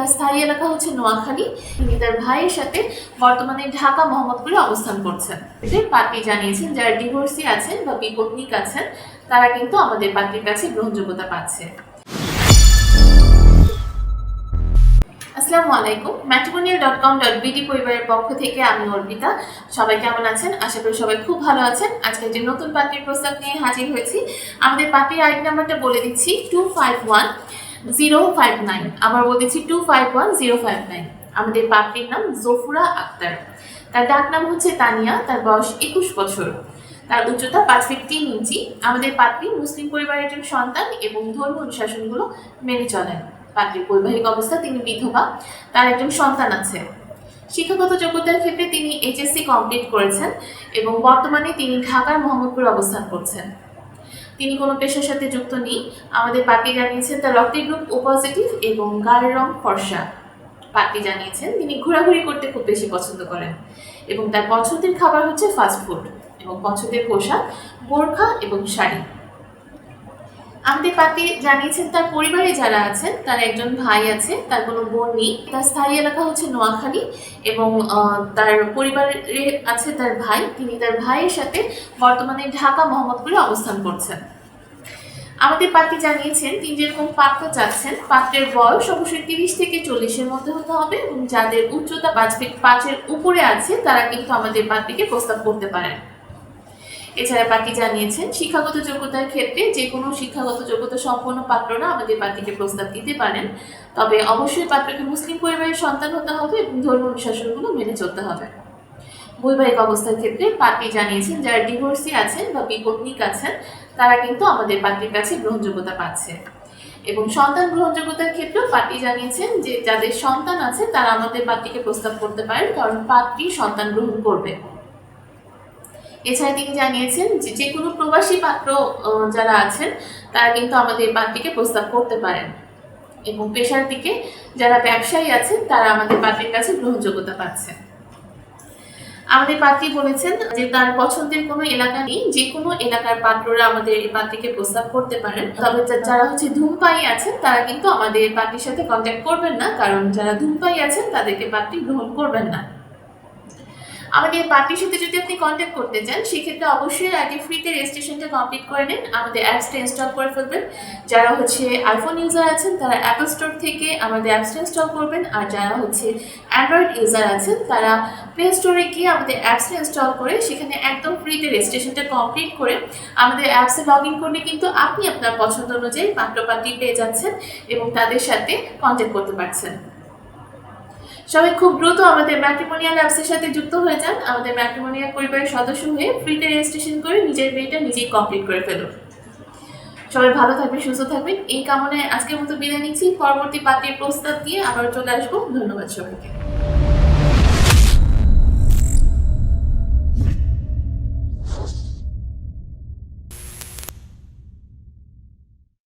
তার স্থায়ী এলাকা হচ্ছে নোয়াখালী। তিনি তার ভাইয়ের সাথে বর্তমানে ঢাকা মোহাম্মদপুরে অবস্থান করছেন। পার্টি জানিয়েছেন, যারা ডিভোর্সি আছেন বা বিপত্নিক আছেন, তারা কিন্তু আমাদের পার্টির কাছে গ্রহণযোগ্যতা পাচ্ছে। আসসালামু আলাইকুম। Matrimonial dot com dot BD পরিবারের পক্ষ থেকে আমি অর্পিতা। সবাই কেমন আছেন? আশা করি সবাই খুব ভালো আছেন। আজকে যে নতুন পার্টির প্রস্তাব নিয়ে হাজির হয়েছি, আমাদের পার্টির আইডি নাম্বারটা বলে দিচ্ছি two five one zero five nine. আবার বলে two five one, zero five nine. আমাদের পার্টির নাম জোফুরা আক্তার। তার ডাক নাম হচ্ছে তানিয়া, তার বয়স একুশ বছর। তার উচ্চতা পাঁচ ফিট তিন ইঞ্চি। আমাদের পাত্রী মুসলিম পরিবারের একজন সন্তান এবং ধর্ম অনুশাসনগুলো মেনে চলেন। পাত্রীর বৈবাহিক অবস্থা, তিনি বিধবা, তার একজন সন্তান আছে। শিক্ষাগত যোগ্যতার ক্ষেত্রে তিনি এইচএসসি কমপ্লিট করেছেন এবং বর্তমানে তিনি ঢাকার মোহাম্মদপুর অবস্থান করছেন। তিনি কোনো পেশার সাথে যুক্ত নেই। আমাদের পাপি জানিয়েছেন, তার রক্তের গ্রুপ ও পজিটিভ এবং গায়ের রং ফর্সা। পাপি জানিয়েছেন, তিনি ঘোরাঘুরি করতে খুব বেশি পছন্দ করেন এবং তার পছন্দের খাবার হচ্ছে ফাস্টফুড এবং পছন্দের পোশাক, বোরখা এবং শাড়ি। আমাদের পার্টি জানিয়েছেন তার পরিবারে যারা আছেন, তার একজন ভাই আছে, তার কোনো বোন নেই। তার স্থায়ী এলাকা হচ্ছে নোয়াখালী এবং তার পরিবারে আছে তার ভাই। তিনি তার ভাইয়ের সাথে বর্তমানে ঢাকা মোহাম্মদপুরে অবস্থান করছেন। আমাদের পার্টি জানিয়েছেন, তিনি যেরকম পাত্র চাচ্ছেন, পাত্রের বয়স অবশ্যই তিরিশ থেকে চল্লিশের মধ্যে হতে হবে এবং যাদের উচ্চতা পাঁচ ফিট পাঁচের উপরে আছে, তারা কিন্তু আমাদের পার্টিকে প্রস্তাব করতে পারেন। এছাড়া পার্টি জানিয়েছেন, শিক্ষাগত যোগ্যতার ক্ষেত্রে যে কোনো শিক্ষাগত যোগ্যতা সম্পন্ন পাত্ররা আমাদের পার্টিকে প্রস্তাব দিতে পারেন। তবে অবশ্যই পাত্রকে মুসলিম পরিবারের সন্তান হতে হবে এবং ধর্ম অনুশাসনগুলো মেনে চলতে হবে। বৈবাহিক অবস্থার ক্ষেত্রে পার্টি জানিয়েছেন, যারা ডিভোর্সি আছেন বা বিপত্নিক আছেন, তারা কিন্তু আমাদের পার্টির কাছে গ্রহণযোগ্যতা পাচ্ছে। এবং সন্তান গ্রহণযোগ্যতার ক্ষেত্রেও পার্টি জানিয়েছেন যে, যাদের সন্তান আছে, তারা আমাদের পার্টিকে প্রস্তাব করতে পারেন, কারণ পার্টি সন্তান গ্রহণ করবে। এছাড়া তিনি জানিয়েছেন যে যে কোনো প্রবাসী পাত্র যারা আছেন, তারা কিন্তু আমাদের পার্টিকে প্রস্তাব করতে পারেন। এবং পেশার দিকে যারা ব্যবসায়ী আছেন, তারা আমাদের পার্টির কাছে গ্রহণযোগ্যতা পাচ্ছেন। আমাদের পাত্রী বলেছেন যে তার পছন্দের কোনো এলাকা নেই, যে কোনো এলাকার পাত্ররা আমাদের এই পাত্রীকে প্রস্তাব করতে পারেন। তবে যারা হচ্ছে ধূমপাই আছেন, তারা কিন্তু আমাদের পাত্রীর সাথে কন্ট্যাক্ট করবেন না, কারণ যারা ধূমপাই আছেন, তাদেরকে পাত্রী গ্রহণ করবেন না। আমাদের পার্টির সাথে যদি আপনি কন্ট্যাক্ট করতে চান, সেক্ষেত্রে অবশ্যই আগে ফ্রিতে রেজিস্ট্রেশনটা কমপ্লিট করে নিন। আমাদের অ্যাপসটা ইনস্টল করে ফেলবেন। যারা হচ্ছে আইফোন ইউজার আছেন, তারা অ্যাপল স্টোর থেকে আমাদের অ্যাপসটা ইনস্টল করবেন। আর যারা হচ্ছে অ্যান্ড্রয়েড ইউজার আছেন, তারা প্লে স্টোরে গিয়ে আমাদের অ্যাপসটা ইনস্টল করে, সেখানে একদম ফ্রিতে রেজিস্ট্রেশনটা কমপ্লিট করে আমাদের অ্যাপসে লগ ইন করলে কিন্তু আপনি আপনার পছন্দ অনুযায়ী পাত্র পাত্রী পেয়ে যাচ্ছেন এবং তাদের সাথে কন্ট্যাক্ট করতে পারছেন। সবাই খুব দ্রুত আমাদের ম্যাট্রিমোনিয়াল অ্যাপসের সাথে যুক্ত হয়ে যান। আমাদের ম্যাট্রিমোনিয়াল পরিবারের সদস্য হয়ে ফ্রিতে রেজিস্ট্রেশন করে নিজের বিয়েটা নিজেই কমপ্লিট করে ফেলুন। সবাই ভালো থাকবেন, সুস্থ থাকবেন। এই কামনায় আজকের মতো বিদায় নিচ্ছি। পরবর্তী পাতির প্রস্তাব দিয়ে আবার চলে আসব। ধন্যবাদ সবাইকে।